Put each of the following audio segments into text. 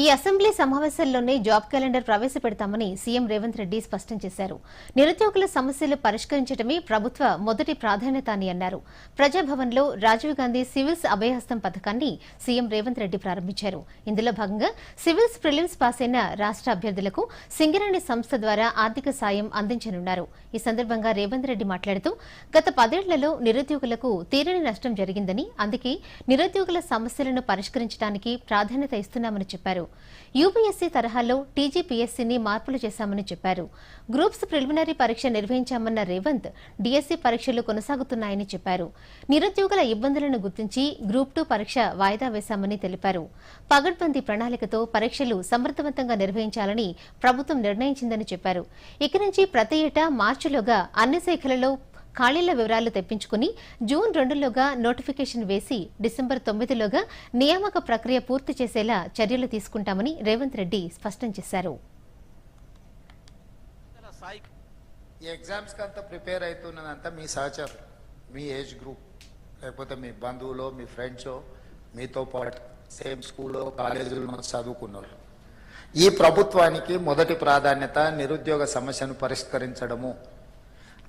ఈ అసెంబ్లీ సమావేశాల్లోనే job calendar ప్రవేశపెడతామని సీఎం రేవంత్ రెడ్డి స్పష్టం చేశారు. నిరుద్యోగుల సమస్యలు పరిష్కరించడమే ప్రభుత్వ మొదటి ప్రాధాన్యత అని అన్నారు. ప్రజాభవన్లో రాజీవ్ గాంధీ సివిల్స్ అభయహస్తం పథకాన్ని సీఎం రేవంత్ రెడ్డి ప్రారంభించారు. ఇందులో భాగంగా సివిల్స్ ప్రిలిమ్స్ పాస్ అయిన రాష్ట అభ్యర్థులకు సింగరేణి సంస్థ ద్వారా ఆర్థిక సాయం అందించనున్నారు. ఈ సందర్భంగా రేవంత్ రెడ్డి మాట్లాడుతూ గత పదేళ్ళలో నిరుద్యోగులకు తీరని నష్టం జరిగిందని అందుకే నిరుద్యోగుల సమస్యలను పరిష్కరించడానికి ప్రాధాన్యత ఇస్తున్నామని చెప్పారు. యూపీఎస్సీ తరహాలో టీజీపీఎస్సీని మార్పులు చేశామని చెప్పారు. గ్రూప్స్ ప్రిలిమినరీ పరీక్ష నిర్వహించామన్న రేవంత్ డీఎస్సీ పరీక్షలు కొనసాగుతున్నాయని చెప్పారు. నిరుద్యోగుల ఇబ్బందులను గుర్తించి గ్రూప్ టూ పరీక్ష వాయిదా వేశామని తెలిపారు. పగడ్బందీ ప్రణాళికతో పరీక్షలు సమర్థవంతంగా నిర్వహించాలని ప్రభుత్వం నిర్ణయించిందని చెప్పారు. ఇక నుంచి ప్రతి ఏటా మార్చిలోగా అన్ని శాఖలలో ఖాళీల వివరాలు తెప్పించుకుని జూన్ రెండులోగా నోటిఫికేషన్ వేసి డిసెంబర్ తొమ్మిదిలోగా నియామక ప్రక్రియ పూర్తి చేసేలా చర్యలు తీసుకుంటామని రేవంత్ రెడ్డి స్పష్టం చేశారు. ఈ ఎగ్జామ్స్కి అంతా ప్రిపేర్ అవుతున్నదంతా మీ సహచరులు మీ ఏజ్ గ్రూప్ లేకపోతే మీ బంధువులు మీ ఫ్రెండ్స్ మీతో పాటు సేమ్ స్కూల్లో కాలేజీలో చదువుకున్న ఈ ప్రభుత్వానికి మొదటి ప్రాధాన్యత నిరుద్యోగ సమస్యను పరిష్కరించడము.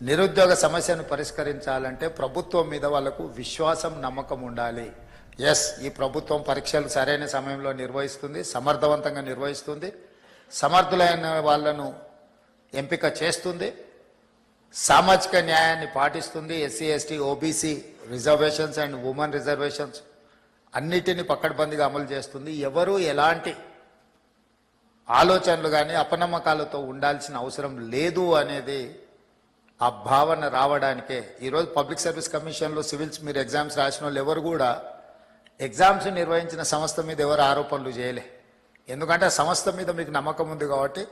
నిరుద్యోగ సమస్యను పరిష్కరించాలంటే ప్రభుత్వం మీద వాళ్ళకు విశ్వాసం నమ్మకం ఉండాలి. ఎస్ ఈ ప్రభుత్వం పరీక్షలు సరైన సమయంలో నిర్వహిస్తుంది సమర్థవంతంగా నిర్వహిస్తుంది. సమర్థులైన వాళ్ళను ఎంపిక చేస్తుంది. సామాజిక న్యాయాన్ని పాటిస్తుంది. SC ST OBC reservations and women reservations అన్నిటిని పక్కడబందిగా అమలు చేస్తుంది. ఎవరు ఎలాంటి ఆలోచనలు కానీ అపనమ్మకాలతో ఉండాల్సిన అవసరం లేదు అనేది ఆ భావన రావడానికే. ఈరోజు పబ్లిక్ సర్వీస్ కమిషన్లో సివిల్స్ మీరు ఎగ్జామ్స్ రాసిన వాళ్ళు ఎవరు కూడా ఎగ్జామ్స్ నిర్వహించిన సంస్థ మీద ఎవరు ఆరోపణలు చేయలే. ఎందుకంటే ఆ సంస్థ మీద మీకు నమ్మకం ఉంది కాబట్టి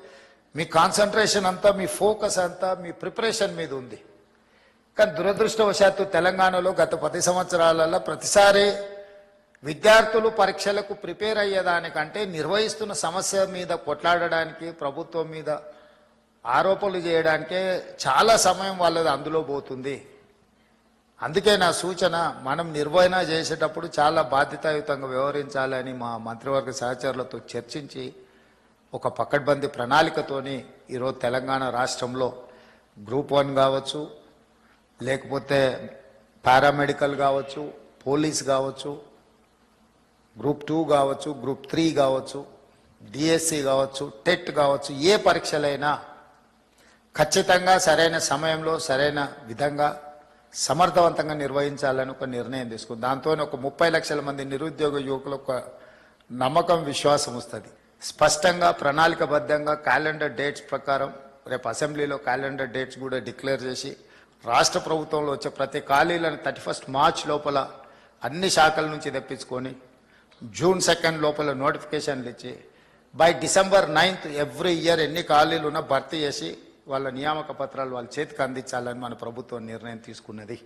మీ కాన్సన్ట్రేషన్ అంతా మీ ఫోకస్ అంతా మీ ప్రిపరేషన్ మీద ఉంది. కానీ దురదృష్టవశాత్తు తెలంగాణలో గత పది సంవత్సరాలలో ప్రతిసారి విద్యార్థులు పరీక్షలకు ప్రిపేర్ అయ్యేదానికంటే నిర్వహిస్తున్న సమస్య మీద కొట్లాడడానికి ప్రభుత్వం మీద ఆరోపణలు చేయడానికే చాలా సమయం వాళ్ళది అందులో పోతుంది. అందుకే నా సూచన మనం నిర్వహణ చేసేటప్పుడు చాలా బాధ్యతాయుతంగా వ్యవహరించాలని మా మంత్రివర్గ సహచరులతో చర్చించి ఒక పకడ్బందీ ప్రణాళికతోని ఈరోజు తెలంగాణ రాష్ట్రంలో గ్రూప్ వన్ కావచ్చు లేకపోతే పారామెడికల్ కావచ్చు పోలీస్ కావచ్చు గ్రూప్ టూ కావచ్చు గ్రూప్ త్రీ కావచ్చు డిఎస్సి కావచ్చు టెట్ కావచ్చు ఏ పరీక్షలైనా ఖచ్చితంగా సరైన సమయంలో సరైన విధంగా సమర్థవంతంగా నిర్వహించాలని ఒక నిర్ణయం తీసుకుంది. దాంతో ఒక ముప్పై లక్షల మంది నిరుద్యోగ యువకులకు ఒక నమ్మకం విశ్వాసం వస్తుంది. స్పష్టంగా ప్రణాళికబద్ధంగా క్యాలెండర్ డేట్స్ ప్రకారం రేపు అసెంబ్లీలో క్యాలెండర్ డేట్స్ కూడా డిక్లేర్ చేసి రాష్ట్ర ప్రభుత్వంలో వచ్చే ప్రతి ఖాళీలను థర్టీ ఫస్ట్ మార్చ్ లోపల అన్ని శాఖల నుంచి తెప్పించుకొని జూన్ సెకండ్ లోపల నోటిఫికేషన్లు ఇచ్చి by December ninth every year ఎన్ని ఖాళీలు ఉన్నా భర్తీ చేసి వాళ్ళ నియామక పత్రాలు వాళ్ళ చేతికి అందించాలని మన ప్రభుత్వం నిర్ణయం తీసుకున్నది.